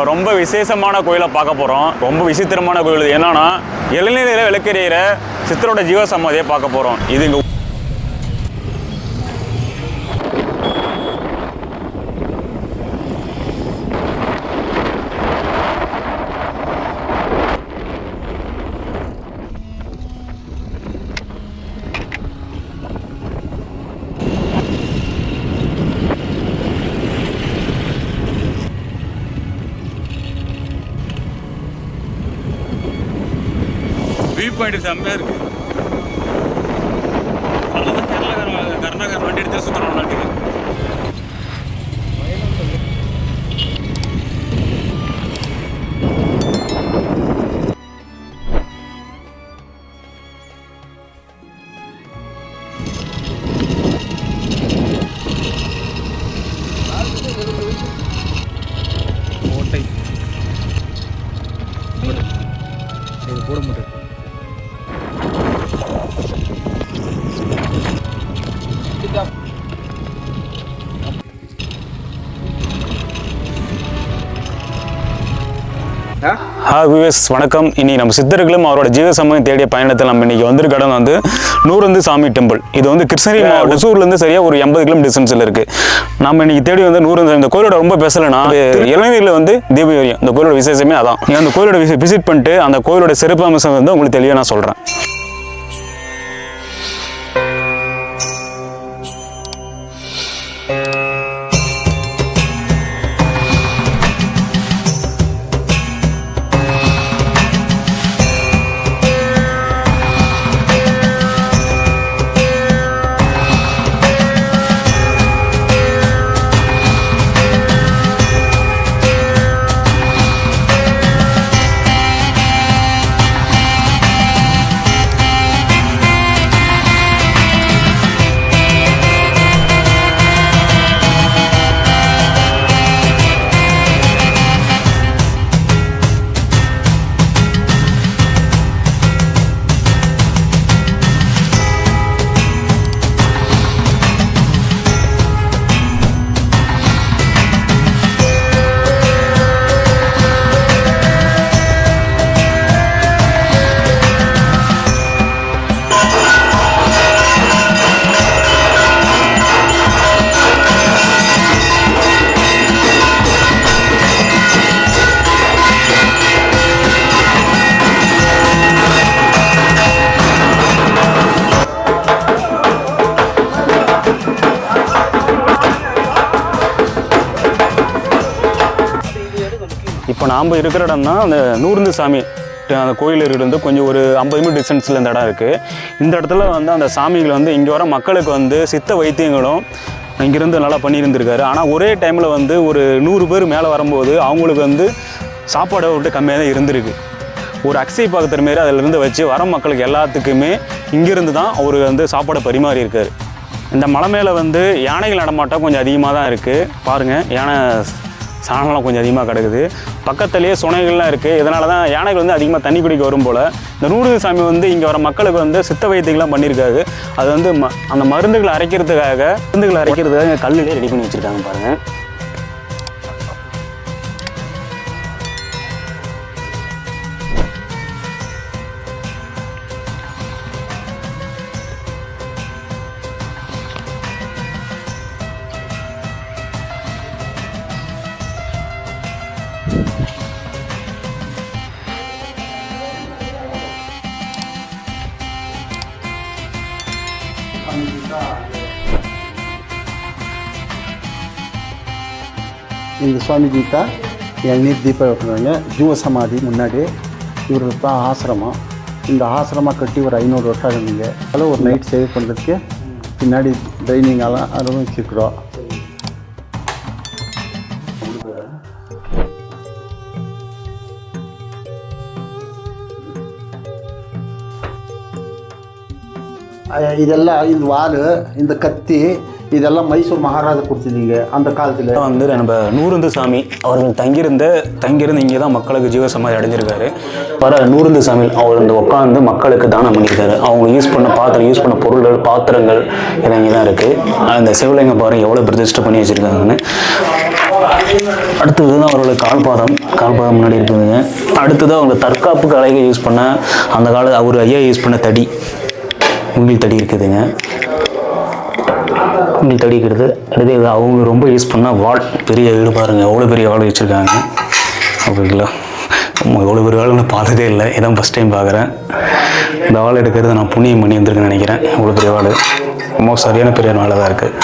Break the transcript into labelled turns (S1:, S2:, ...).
S1: நம்ம ரொம்ப விசேஷமான கோயிலை பார்க்க போகிறோம் ரொம்ப விசித்திரமான கோயில் என்னன்னா இளநிலையில் விளக்கெறிகிற சித்தரோட ஜீவ சமாதியை பார்க்க போகிறோம் இது இங்கே வியூ பாயிண்ட் செம்மையாக இருக்கு. ஹாய் விவேஸ் வணக்கம். இனி நம்ம சித்தர்களும் அவரோட ஜீவ சமயம் தேடிய பயணத்தில் நம்ம இன்னைக்கு வந்திருக்க இடம் வந்து நூறந்து சாமி டெம்பிள் இது வந்து கிருஷ்ணகிரி மாவட்டம். ஒசூர்லேருந்து சரியாக ஒரு எண்பது கிலோமீட்டர் டிஸ்டன்ஸில் இருக்கு. நம்ம இன்னைக்கு தேடி வந்து நூறு இந்த கோயிலோட ரொம்ப பேசலைன்னா இளநீரில் வந்து தீபவரியம் இந்த கோயிலோட விசேஷமே அதான். அந்த கோயிலோட விசிட் பண்ணிட்டு அந்த கோயிலோட சிறப்பு அம்சம் வந்து உங்களுக்கு தெளிவாக நான் சொல்கிறேன் இப்போ நாம் இருக்கிற இடம் தான் அந்த நூறுந்து சாமி அந்த கோயிலிருந்து கொஞ்சம் ஒரு ஐம்பது மீட்டர் டிஸ்டன்ஸில் இந்த இடம் இருக்குது இந்த இடத்துல வந்து அந்த சாமிகள் வந்து இங்கே வர மக்களுக்கு வந்து சித்த வைத்தியங்களும் இங்கேருந்து நல்லா பண்ணியிருந்திருக்காரு. ஆனால் ஒரே டைமில் வந்து ஒரு நூறு பேர் மேலே வரும்போது அவங்களுக்கு வந்து சாப்பாடை விட்டு கம்மியாக தான் இருந்திருக்கு. ஒரு அக்ஸை பாக்கத்தர் மாரி அதிலிருந்து வச்சு வர மக்களுக்கு எல்லாத்துக்குமே இங்கேருந்து தான் அவர் வந்து சாப்பாடை பரிமாறி இருக்காரு இந்த மலை மேலே வந்து யானைகள் நடமாட்டம் கொஞ்சம் அதிகமாக தான் இருக்குது பாருங்கள் யானை சாணம்லாம் கொஞ்சம் அதிகமாக கிடக்குது. பக்கத்துலேயே சுனைகள்லாம் இருக்குது இதனால தான் யானைகள் வந்து அதிகமாக தண்ணி குடிக்க வரும் போல். இந்த நூறு சாமி வந்து இங்கே வர மக்களுக்கு வந்து சித்த வைத்தியங்கள்லாம் பண்ணியிருக்காரு அது வந்து ம அந்த மருந்துகளை அரைக்கிறதுக்காக மருந்துகளை அரைக்கிறதுக்காக இங்கே கல்லுலேயே ரெடி பண்ணி வச்சுருக்காங்க பாருங்கள்
S2: இந்த சுவாமிஜி தான் நீர் தீபம் வைக்கிறாங்க ஜீவ சமாதி முன்னாடி இவருக்கு தான் ஆசிரமம். இந்த ஆசிரமம் கட்டி ஒரு ஐநூறு வருஷம் இருந்தீங்க அதில் ஒரு நைட் சேவ் பண்ணுறதுக்கு பின்னாடி ட்ரைனிங்கெல்லாம் அதுவும் வச்சுருக்குறோம். இதெல்லாம் இது வால் இந்த கத்தி இதெல்லாம் மைசூர் மகாராஜா கொடுத்துருந்தீங்க அந்த காலத்தில்.
S1: வந்து நம்ம நூறுந்து சாமி அவர்கள் தங்கியிருந்த தங்கியிருந்து இங்கே தான் மக்களுக்கு ஜீவசமாதி அடைஞ்சிருக்காரு. வர நூறுந்து சாமி அவர் வந்து உட்காந்து மக்களுக்கு தானம் பண்ணியிருக்காரு. அவங்க யூஸ் பண்ண பாத்திரம் யூஸ் பண்ண பொருள்கள் பாத்திரங்கள் இதெல்லாம் இங்கே தான் இருக்குது அந்த சிவலிங்க பாருங்க எவ்வளோ பிரதிஷ்டை பண்ணி வச்சுருக்காங்கன்னு. அடுத்தது தான் அவரோட கால்பாதம். கால்பாதம் முன்னாடி இருக்குதுங்க அடுத்தது அவங்க தற்காப்பு கலைகள் யூஸ் பண்ண அந்த கால அவர் ஐயா யூஸ் பண்ண தடி. உங்கில் தடி இருக்குதுங்க. உங்கில் தடி இருக்கிறது அடுத்து இது அவங்க ரொம்ப யூஸ் பண்ணால் வால் பெரிய வீடு பாருங்கள் எவ்வளோ பெரிய வால் வச்சுருக்காங்க. ஓகேங்களா ஆமாம் எவ்வளோ பெரிய வாள் நான் பார்த்ததே இல்லை. இதான் ஃபஸ்ட் டைம் பார்க்குறேன். இந்த வாள் எடுக்கிறது நான் புண்ணியம் பண்ணி வந்திருக்கேன்னு நினைக்கிறேன். எவ்வளோ பெரிய வாள் ரொம்ப சரியான பெரிய வாளாக தான் இருக்குது